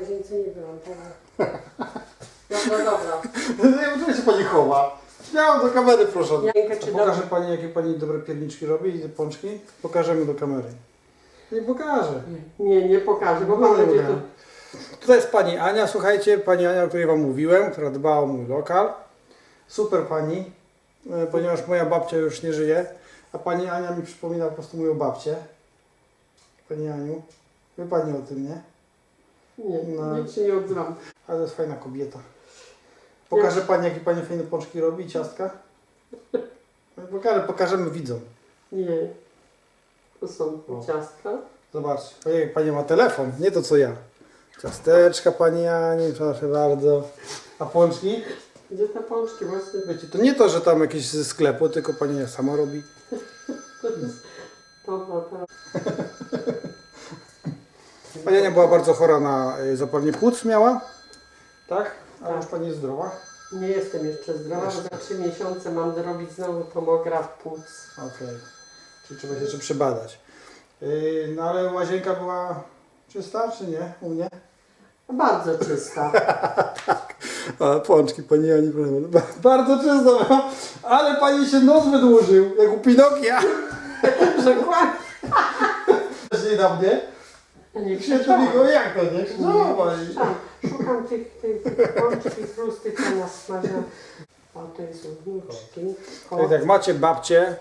Łazience nie byłam, dobra. Dobra, dobra. Nie wiem, się pani chowa. Śmiało do kamery, proszę. Janka, czy Pokaże dobrze? pani, jakie pani dobre pierniczki robi i te pączki? Pokażemy do kamery. Nie pokażę. Nie, nie pokażę, bo No, pan nie będzie pokażę. tu... Tutaj jest pani Ania, słuchajcie, pani Ania, o której wam mówiłem, która dba o mój lokal. Super pani, e, ponieważ moja babcia już nie żyje, a pani Ania mi przypomina po prostu moją babcię. Pani Aniu, wie pani o tym, nie? Nie, No. nic się nie odzywam. Ale to jest fajna kobieta. Pokaże pani, jakie pani fajne pączki robi, ciastka? Pokażę, pokażemy widzom. Nie. To są O. ciastka. Zobaczcie, ojej, pani ma telefon, nie to co ja. Ciasteczka pani Ani, proszę bardzo. A pączki? Gdzie te pączki właśnie? Wiecie, to nie to, że tam jakieś ze sklepu, tylko pani sama robi. Dobra, tak. Pani była bardzo chora na y, zapalenie płuc miała. Tak? A już pani jest zdrowa? Nie jestem jeszcze zdrowa, bo za trzy miesiące mam zrobić znowu tomograf płuc. Okej. Czyli trzeba się jeszcze przebadać. Yy, no ale łazienka była czysta, czy nie? U mnie? Bardzo czysta. A, pączki pani Ani, proszę bardzo. Ba- Bardzo czysto była, ale pani się nos wydłużył, jak u Pinokia. Że kłam. Nie na mnie? Nie Krzyczeli go, jak to nie? Pani. szukam, szukam tych, tych, pączki tłustych, co nas smażą. O, to jest wnuczki. Jak, jak macie babcię,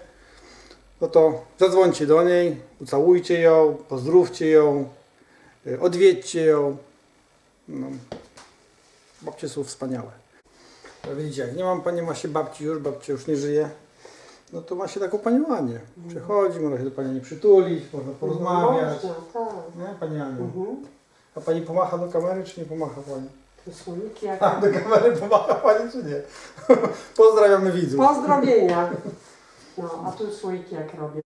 no to zadzwońcie do niej, ucałujcie ją, pozdrówcie ją, y, odwiedźcie ją. No. Babcie są wspaniałe. Widzicie, jak nie mam pani ma się babci już, babcia już nie żyje, no to ma się taką panią Anię. Przychodzi, można się do pani nie przytulić, można porozmawiać. Można, tak. Nie, pani Aniu? Mhm. A pani pomacha do kamery, czy nie pomacha pani? To słoniki jak... A, do kamery pomacha pani, czy nie? Pozdrawiamy widzów. Pozdrowienia. No, a tu słoiki jak robię.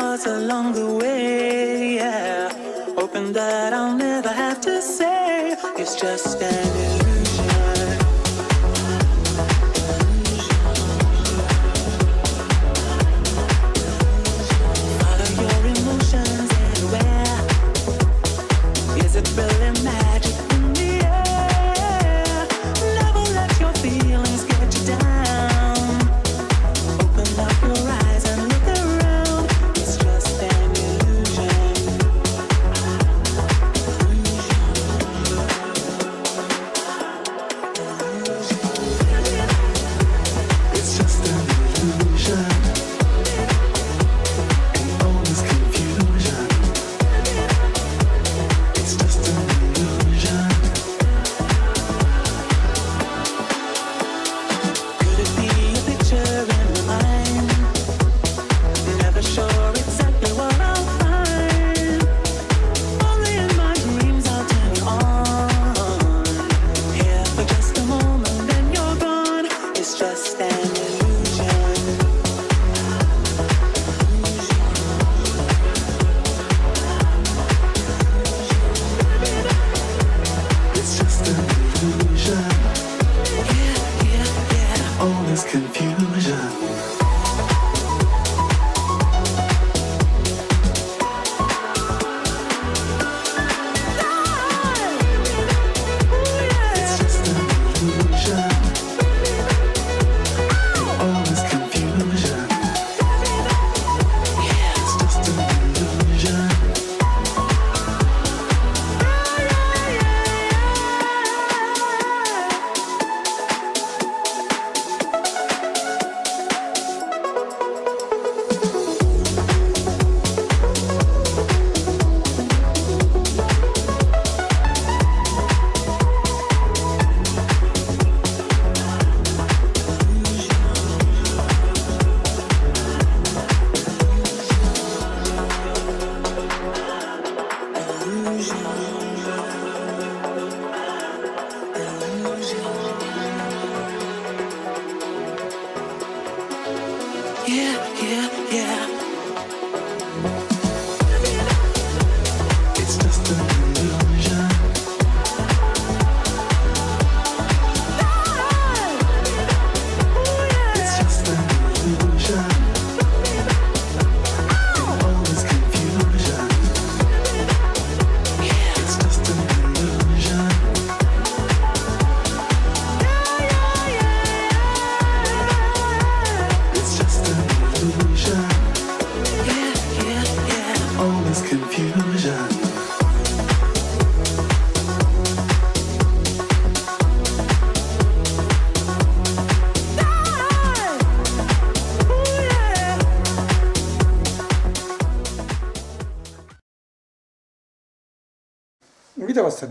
Hearts along the way, yeah. Hoping that I'll never have to say it's just an illusion.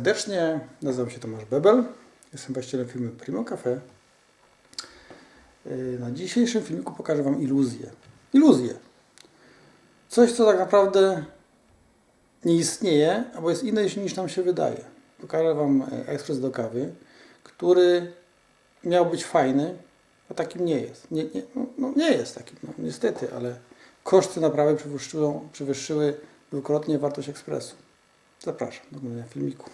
Serdecznie, nazywam się Tomasz Bebel, jestem właścicielem firmy Primo Cafe. Yy, Na dzisiejszym filmiku pokażę Wam iluzję. Iluzję. Coś, co tak naprawdę nie istnieje, albo jest inne niż nam się wydaje. Pokażę Wam e, ekspres do kawy, który miał być fajny, a takim nie jest. Nie, nie, no, no nie jest takim, no, niestety, ale koszty naprawy przewyższyły, przewyższyły dwukrotnie wartość ekspresu. Zapraszam do oglądania filmiku.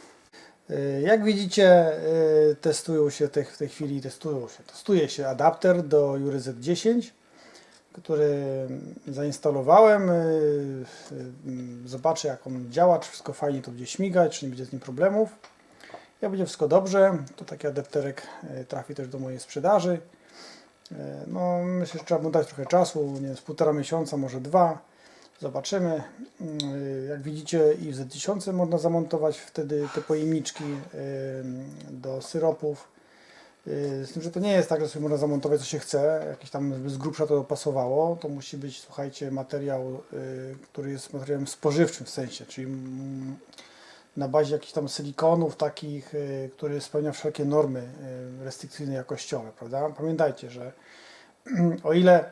E, Jak widzicie, e, testują się te, w tej chwili testują się. Testuje się adapter do Jury Z10, który zainstalowałem. e, Zobaczę jak on działa, czy wszystko fajnie to będzie śmigać, czy nie będzie z nim problemów. Jak będzie wszystko dobrze, to taki adapterek trafi też do mojej sprzedaży. No, myślę, że trzeba mu dać trochę czasu, nie wiem, z półtora miesiąca, może dwa. Zobaczymy. Yy, Jak widzicie i w Z1000 można zamontować wtedy te pojemniczki do syropów. Yy, Z tym, że to nie jest tak, że sobie można zamontować co się chce, jakieś tam z grubsza to pasowało. To musi być, słuchajcie, materiał, yy, który jest materiałem spożywczym w sensie, czyli mm, na bazie jakichś tam silikonów takich, yy, który spełnia wszelkie normy restrykcyjne jakościowe, prawda? Pamiętajcie, że o ile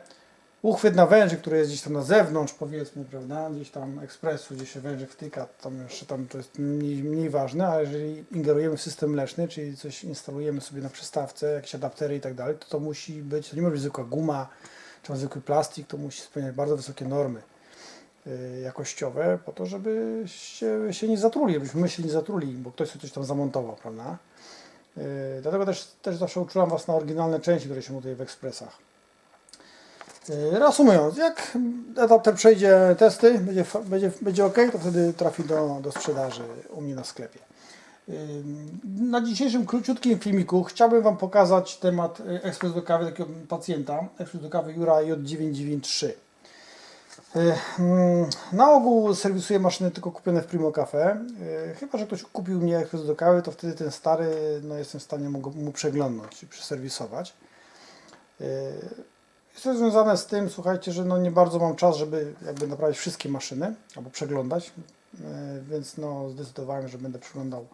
uchwyt na wężyk, który jest gdzieś tam na zewnątrz, powiedzmy, prawda, gdzieś tam ekspresu, gdzie się wężyk wtyka, tam jeszcze tam to jest mniej, mniej ważne, ale jeżeli ingerujemy w system mleczny, czyli coś instalujemy sobie na przystawce, jakieś adaptery i tak dalej, to to musi być, to nie może być zwykła guma, czy zwykły plastik, to musi spełniać bardzo wysokie normy y, jakościowe, po to, żeby się, się nie zatruli, żebyśmy my się nie zatruli, bo ktoś coś tam zamontował, prawda. Y, Dlatego też, też zawsze uczulam Was na oryginalne części, które się montuje w ekspresach. Yy, Reasumując, jak adapter przejdzie testy, będzie, będzie, będzie ok, to wtedy trafi do, do sprzedaży u mnie na sklepie. Yy, Na dzisiejszym króciutkim filmiku chciałbym Wam pokazać temat yy, ekspres do kawy takiego pacjenta, ekspres do kawy Jura J993. Yy, mm, Na ogół serwisuję maszyny tylko kupione w Primo Cafe. Chyba, że ktoś kupił mnie ekspres do kawy, to wtedy ten stary no, jestem w stanie mu, mu przeglądnąć i przeserwisować. Jest to związane z tym, słuchajcie, że no nie bardzo mam czas, żeby jakby naprawić wszystkie maszyny albo przeglądać, e, więc no zdecydowałem, że będę przeglądał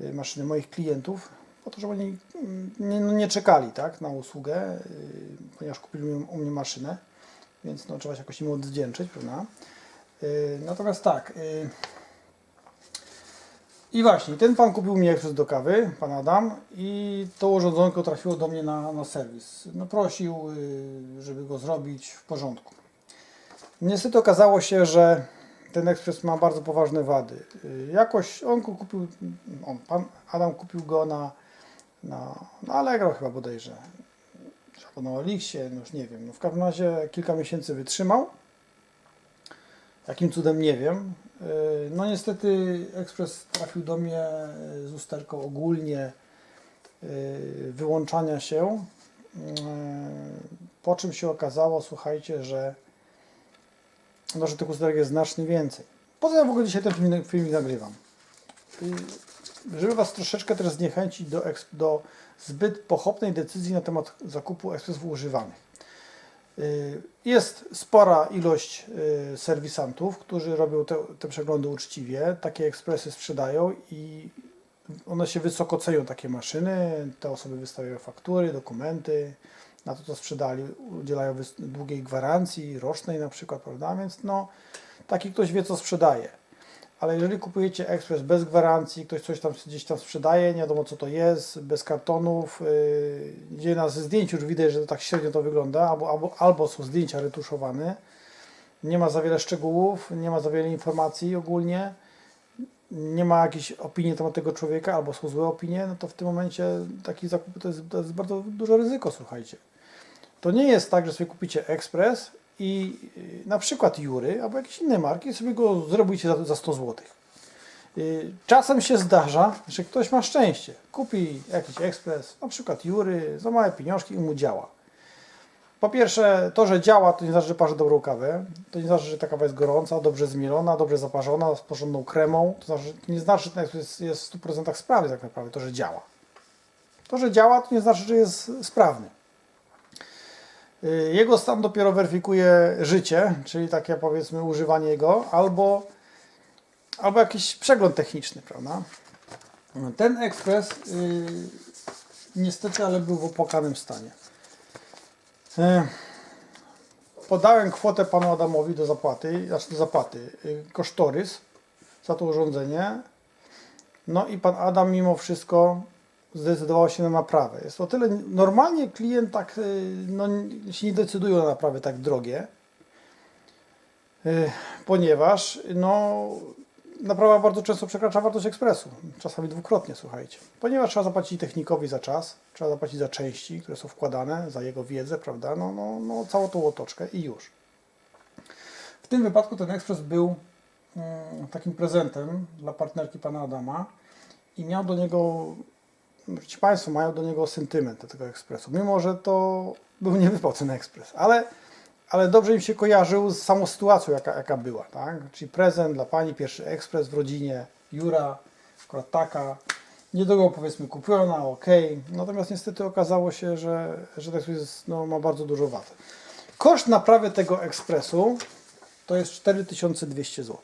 e, maszyny moich klientów, po to, żeby oni mm, nie, no nie czekali tak, na usługę, e, ponieważ kupili u mnie- maszynę, więc no trzeba się jakoś im odwdzięczyć, prawda? Natomiast tak, i właśnie, ten pan kupił mnie ekspres do kawy, pan Adam, i to urządzonko trafiło do mnie na, na serwis. No prosił, y, żeby go zrobić w porządku. Niestety okazało się, że ten ekspres ma bardzo poważne wady. Y, Jakoś on kupił, on, pan Adam kupił go na, na, na Allegro chyba bodajże, albo na Elixie, no już nie wiem. No w każdym razie kilka miesięcy wytrzymał. Jakim cudem nie wiem. Yy, No niestety ekspres trafił do mnie yy, z usterką ogólnie yy, wyłączania się. Po czym się okazało, słuchajcie, że, no, że tych usterek jest znacznie więcej. Po co ja w ogóle dzisiaj ten filmik nagrywam? Żeby Was troszeczkę też zniechęcić do, do zbyt pochopnej decyzji na temat zakupu ekspresów używanych. Y, Jest spora ilość y, serwisantów, którzy robią te, te przeglądy uczciwie, takie ekspresy sprzedają i one się wysoko cenią, takie maszyny. Te osoby wystawiają faktury, dokumenty na to, co sprzedali, udzielają długiej gwarancji, rocznej na przykład, prawda? Więc no, taki ktoś wie, co sprzedaje. Ale jeżeli kupujecie ekspres bez gwarancji, ktoś coś tam gdzieś tam sprzedaje, nie wiadomo co to jest, bez kartonów, yy, gdzie na zdjęciu już widać, że to tak średnio to wygląda, albo, albo, albo są zdjęcia retuszowane, nie ma za wiele szczegółów, nie ma za wiele informacji ogólnie, nie ma jakiejś opinii na temat tego człowieka, albo są złe opinie, no to w tym momencie taki zakup to jest, to jest bardzo duże ryzyko, słuchajcie. To nie jest tak, że sobie kupicie ekspres i yy, na przykład Jury albo jakieś inne marki sobie go zrobicie za, za 100 zł. Yy, Czasem się zdarza, że ktoś ma szczęście. Kupi jakiś ekspres, na przykład Jury, za małe pieniążki i mu działa. Po pierwsze, to, że działa, to nie znaczy, że parzy dobrą kawę. To nie znaczy, że ta kawa jest gorąca, dobrze zmielona, dobrze zaparzona, z porządną kremą. To znaczy, nie znaczy, że ten ekspres jest w 100% sprawny tak naprawdę, to, że działa. To, że działa, to nie znaczy, że jest sprawny. Y, Jego stan dopiero weryfikuje życie, czyli takie powiedzmy używanie jego, albo, albo jakiś przegląd techniczny, prawda? Ten ekspres y, niestety, ale był w opłakanym stanie. Y, Podałem kwotę panu Adamowi do zapłaty, znaczy do zapłaty, y, kosztorys za to urządzenie. No i pan Adam mimo wszystko zdecydował się na naprawę. Jest to tyle. Normalnie klient tak y, no, się nie decydują na naprawy tak drogie, y, ponieważ no, naprawa bardzo często przekracza wartość ekspresu. Czasami dwukrotnie, słuchajcie. Ponieważ trzeba zapłacić technikowi za czas, trzeba zapłacić za części, które są wkładane, za jego wiedzę, prawda? No, no, no całą tą otoczkę i już. W tym wypadku ten ekspres był mm, takim prezentem dla partnerki pana Adama i miał do niego ci Państwo mają do niego sentyment, do tego ekspresu. Mimo, że to był niewypłacony ekspres, ale, ale dobrze im się kojarzył z samą sytuacją, jaka, jaka była. Tak? Czyli prezent dla Pani, pierwszy ekspres w rodzinie Jura, akurat taka, niedługo powiedzmy kupiona, ok. Natomiast niestety okazało się, że, że ten ekspres no, ma bardzo dużo wad. Koszt naprawy tego ekspresu to jest 4200 zł.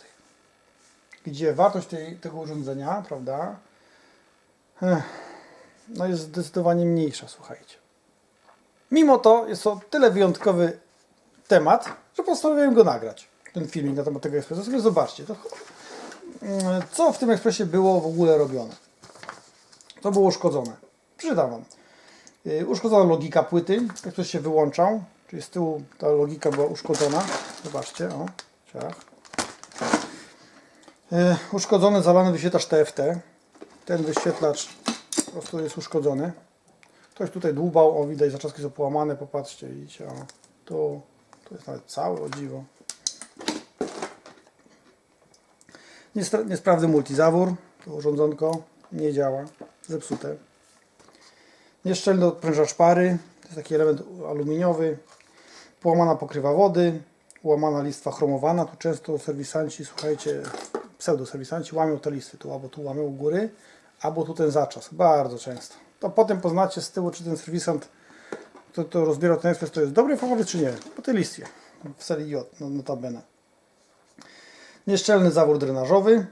Gdzie wartość tej, tego urządzenia, prawda, Ech, no jest zdecydowanie mniejsza, słuchajcie. Mimo to jest to tyle wyjątkowy temat, że postanowiłem go nagrać. Ten filmik na temat tego ekspresu. Sobie zobaczcie, to, co w tym ekspresie było w ogóle robione. Co było uszkodzone. Przeczytam Wam. Yy, Uszkodzona logika płyty. Ekspres się wyłączał, czyli z tyłu ta logika była uszkodzona. Zobaczcie, o, ciach. Yy, Uszkodzony, zalany wyświetlacz TFT. Ten wyświetlacz prostu jest uszkodzony. Ktoś tutaj dłubał, o widać, zaczaski są połamane, popatrzcie, widzicie, o, tu, tu jest nawet cały, o dziwo. Niesprawny multizawór, to urządzonko nie działa, zepsute. Nieszczelny odprężacz pary, to jest taki element aluminiowy. Połamana pokrywa wody, łamana listwa chromowana, tu często serwisanci, słuchajcie, pseudoserwisanci łamią te listwy, tu albo tu łamią u góry, albo tu ten zaczas, bardzo często. To potem poznacie z tyłu, czy ten serwisant, kto to rozbierał ten ekspres, to jest dobry faworyt, czy nie, po tej listwie, w serii J, no, notabene. Nieszczelny zawór drenażowy,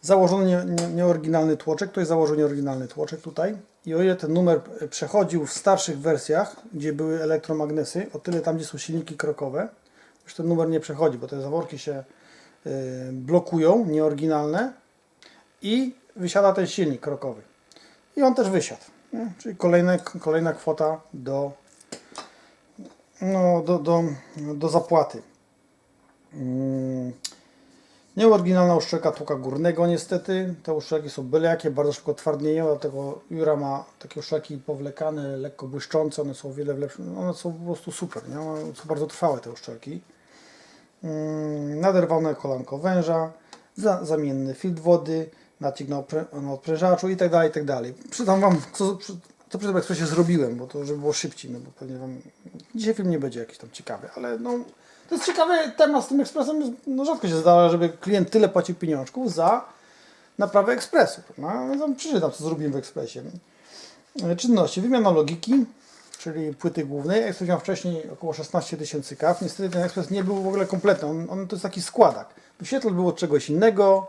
założony nie, nie, nieoryginalny tłoczek, ktoś założył nieoryginalny tłoczek tutaj. I o ile ten numer przechodził w starszych wersjach, gdzie były elektromagnesy, o tyle tam, gdzie są silniki krokowe, już ten numer nie przechodzi, bo te zaworki się y, blokują, nieoryginalne. I wysiada ten silnik krokowy. I on też wysiadł. Nie? Czyli kolejne, kolejna kwota do, no, do, do, do zapłaty. Mm. Nieoryginalna uszczelka tłuka górnego niestety. Te uszczelki są byle jakie, bardzo szybko twardnieją, dlatego Jura ma takie uszczelki powlekane, lekko błyszczące, one są o wiele lepsze, one są po prostu super, nie? One są bardzo trwałe te uszczelki. Mm, Naderwane kolanko węża, za, zamienny filtr wody, nacisk na, oprę, na odprężaczu i tak dalej, i tak dalej. Przydam Wam, co, przy- przy tym ekspresie zrobiłem, bo to żeby było szybciej, no bo pewnie Wam... Dzisiaj film nie będzie jakiś tam ciekawy, ale no... To jest ciekawy temat z tym ekspresem, no rzadko się zdarza, żeby klient tyle płacił pieniążków za naprawę ekspresu. No, ja wam przeczytam, co zrobiłem w ekspresie. Czynności. Wymiana logiki, czyli płyty głównej. Ekspres miał wcześniej około 16 tysięcy kaw. Niestety ten ekspres nie był w ogóle kompletny. On, on to jest taki składak. Wyświetlacz był od czegoś innego,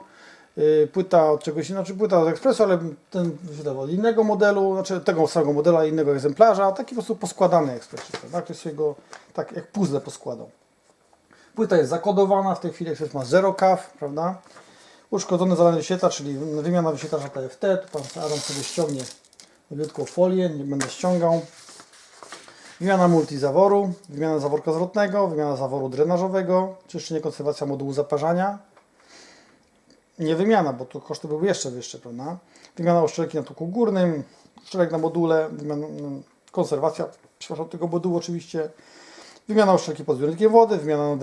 płyta od czegoś znaczy płyta od ekspresu, ale ten wyświetlacz od innego modelu, znaczy tego samego modelu, ale innego egzemplarza. Taki po prostu poskładany ekspres. Tak? Ktoś sobie go tak jak puzzle poskładał. Płyta jest zakodowana, w tej chwili ekspres ma 0 kaw, prawda? Uszkodzony zalany wyświetlacz, czyli wymiana wyświetlacza TFT. Tu pan Adam sobie ściągnie nowiutką folię, nie będę ściągał. Wymiana multizaworu, wymiana zaworka zwrotnego, wymiana zaworu drenażowego, czyszczenie, konserwacja modułu zaparzania. Nie wymiana, bo tu koszty były jeszcze wyższe, prawda? Wymiana uszczelki na tuku górnym, uszczelek na module, wymiana, mm, konserwacja, przepraszam, tego modułu oczywiście. Wymiana uszczelki pod zbiornikiem wody, wymiana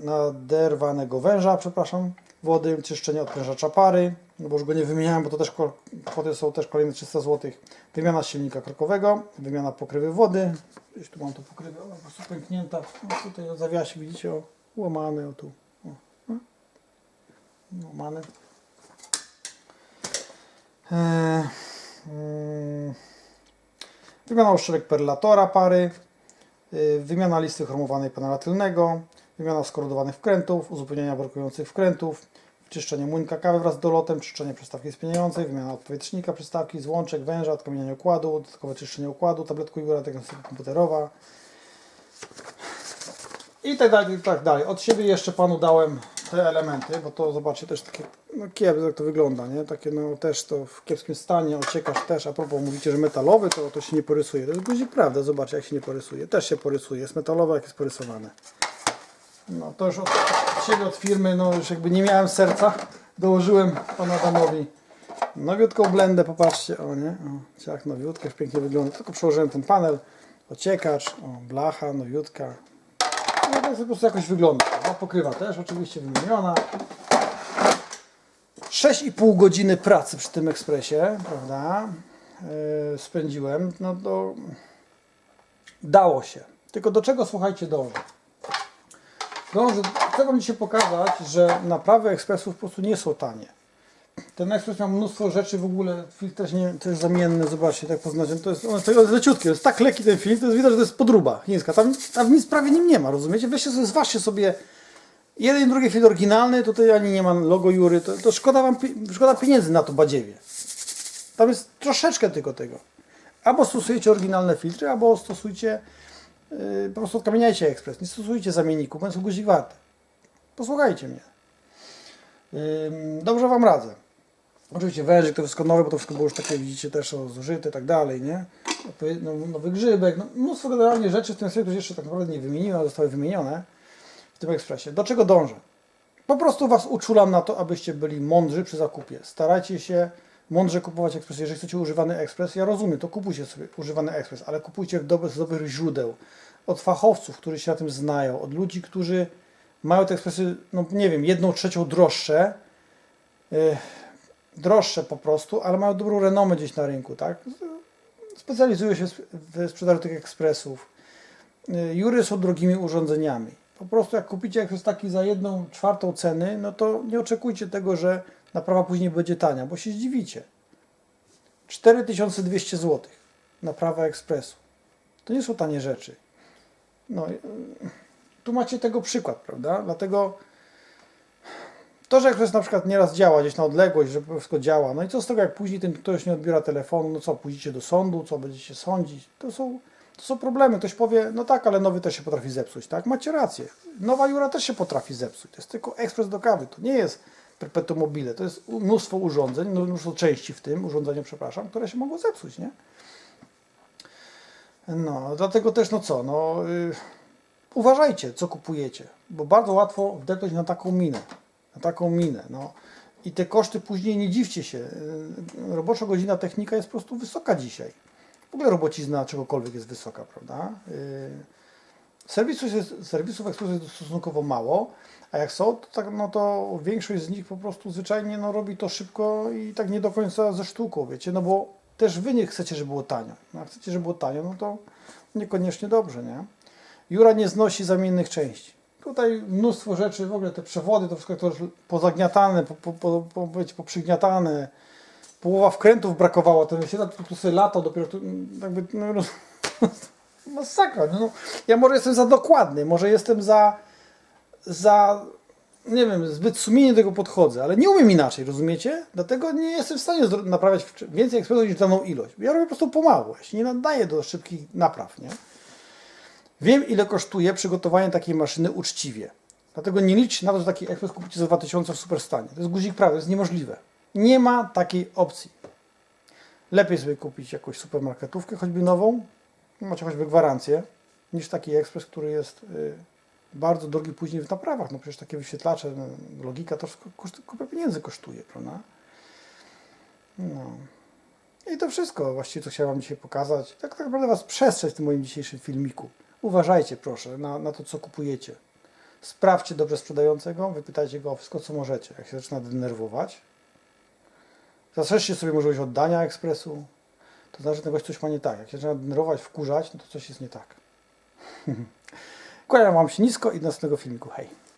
naderwanego węża, przepraszam, wody, czyszczenie odprężacza pary, no bo już go nie wymieniałem, bo to też kwoty są też kolejne 300 zł. Wymiana silnika krokowego, wymiana pokrywy wody, gdzieś tu mam to pokrywę, ona po prostu pęknięta, no tutaj o zawiasie widzicie, o, łamany, o tu. Mm, wymiana uszczelek perlatora pary, y, wymiana listy chromowanej panela tylnego, wymiana skorodowanych wkrętów, uzupełnienia brakujących wkrętów, czyszczenie młynka kawy wraz z dolotem, czyszczenie przystawki spieniającej, wymiana odpowietrznika przystawki, złączek, węża, odkamienianie układu, dodatkowe czyszczenie układu, tabletku Igora, diagnostyka komputerowa i tak dalej, i tak dalej. Od siebie jeszcze Panu dałem te elementy, bo to zobaczcie też takie, no kiep, jak to wygląda, nie? Takie no też to w kiepskim stanie, ociekasz też, a propos mówicie, że metalowy, to, to się nie porysuje. To jest guzik prawda, zobaczcie jak się nie porysuje. Też się porysuje, jest metalowe jak jest porysowane. No to już od, od siebie, od firmy, no już jakby nie miałem serca, dołożyłem Panu Adamowi nowiutką blendę, popatrzcie, o nie, o, ciach nowiutkę, już pięknie wygląda, tylko przełożyłem ten panel, ociekacz, o, blacha, nowiutka, no to po prostu jakoś wygląda. No, pokrywa też oczywiście wymieniona. 6,5 godziny pracy przy tym ekspresie, prawda? Yy, spędziłem. No to dało się. Tylko do czego słuchajcie dążę? Dążę, chcę Wam dzisiaj pokazać, że naprawy ekspresów po prostu nie są tanie. Ten ekspres miał mnóstwo rzeczy w ogóle, filtr też, nie, też zamienny, zobaczcie, tak poznacie, to jest, on to jest leciutki, jest tak lekki ten filtr, to jest widać, że to jest podruba chińska, tam, tam nic prawie nim nie ma, rozumiecie? Weźcie sobie, zważcie sobie, jeden i drugi filtr oryginalny, tutaj ani nie ma logo Jury, to, to szkoda wam, szkoda pieniędzy na to badziewie. Tam jest troszeczkę tylko tego. Albo stosujecie oryginalne filtry, albo stosujcie, yy, po prostu odkamieniajcie ekspres, nie stosujcie zamienników, bo są guzik warte. Posłuchajcie mnie. Ym, Dobrze Wam radzę. Oczywiście wężyk to wszystko nowe, bo to wszystko było już takie, widzicie, też zużyte i tak dalej, nie? No, nowy grzybek, no, mnóstwo generalnie rzeczy w tym sektorze jeszcze tak naprawdę nie wymieniłem, ale zostały wymienione w tym ekspresie. Do czego dążę? Po prostu Was uczulam na to, abyście byli mądrzy przy zakupie. Starajcie się mądrze kupować ekspres. Jeżeli chcecie używany ekspres, ja rozumiem, to kupujcie sobie używany ekspres, ale kupujcie z dobrych źródeł. Od fachowców, którzy się na tym znają, od ludzi, którzy mają te ekspresy, no nie wiem, jedną trzecią droższe, yy, droższe po prostu, ale mają dobrą renomę gdzieś na rynku, tak? Specjalizują się w sprzedaży tych ekspresów. Y, Jury są drogimi urządzeniami. Po prostu jak kupicie ekspres taki za jedną czwartą ceny, no to nie oczekujcie tego, że naprawa później będzie tania, bo się zdziwicie. 4200 zł naprawa ekspresu. To nie są tanie rzeczy. No, y, tu macie tego przykład, prawda? Dlatego to, że ekspres na przykład nieraz działa gdzieś na odległość, że wszystko działa, no i co z tego, jak później ten ktoś nie odbiera telefonu, no co, pójdziecie do sądu, co, będziecie sądzić, to są, to są problemy. Ktoś powie, no tak, ale nowy też się potrafi zepsuć, tak? Macie rację. Nowa Jura też się potrafi zepsuć. To jest tylko ekspres do kawy, to nie jest perpetuum mobile, to jest mnóstwo urządzeń, no, mnóstwo części w tym, urządzeniu, przepraszam, które się mogą zepsuć, nie? No, dlatego też, no co, no... Yy, uważajcie, co kupujecie, bo bardzo łatwo wdepnąć na taką minę. Na taką minę. No. I te koszty później nie dziwcie się. Yy, Robocza godzina technika jest po prostu wysoka dzisiaj. W ogóle robocizna czegokolwiek jest wysoka, prawda? Yy, Serwisów, jest, serwisów ekspresów jest stosunkowo mało, a jak są, to, tak, no to większość z nich po prostu zwyczajnie no, robi to szybko i tak nie do końca ze sztuką, wiecie, no bo też wy nie chcecie, żeby było tanio. No, jak chcecie, żeby było tanio, no to niekoniecznie dobrze, nie? Jura nie znosi zamiennych części. Tutaj mnóstwo rzeczy, w ogóle te przewody, to wszystko to już pozagniatane, po, po, po, po, poprzygniatane. Połowa wkrętów brakowała, ten się tak tu sobie latał, dopiero tu jakby, no, roz... masakra. No, ja może jestem za dokładny, może jestem za, za nie wiem, zbyt sumiennie do tego podchodzę, ale nie umiem inaczej, rozumiecie? Dlatego nie jestem w stanie naprawiać więcej ekspresów niż daną ilość. Ja robię po prostu pomału, ja się nie nadaję do szybkich napraw, nie? Wiem, ile kosztuje przygotowanie takiej maszyny uczciwie. Dlatego nie liczcie na to, że taki ekspres kupicie za 2000 w superstanie. To jest guzik prawy, to jest niemożliwe. Nie ma takiej opcji. Lepiej sobie kupić jakąś supermarketówkę, choćby nową, macie choćby gwarancję, niż taki ekspres, który jest y, bardzo drogi później w naprawach. No przecież takie wyświetlacze, no, logika to koszt, kupę pieniędzy kosztuje, prawda? No. I to wszystko właściwie, co chciałem Wam dzisiaj pokazać. Tak, tak naprawdę Was przestrzec w tym moim dzisiejszym filmiku. Uważajcie proszę na, na to, co kupujecie. Sprawdźcie dobrze sprzedającego, wypytajcie go o wszystko, co możecie. Jak się zaczyna denerwować, zastrzeżcie sobie możliwość oddania ekspresu, to znaczy, że tego coś ma nie tak. Jak się zaczyna denerwować, wkurzać, no to coś jest nie tak. Kłaniam Wam się nisko i do następnego filmiku. Hej!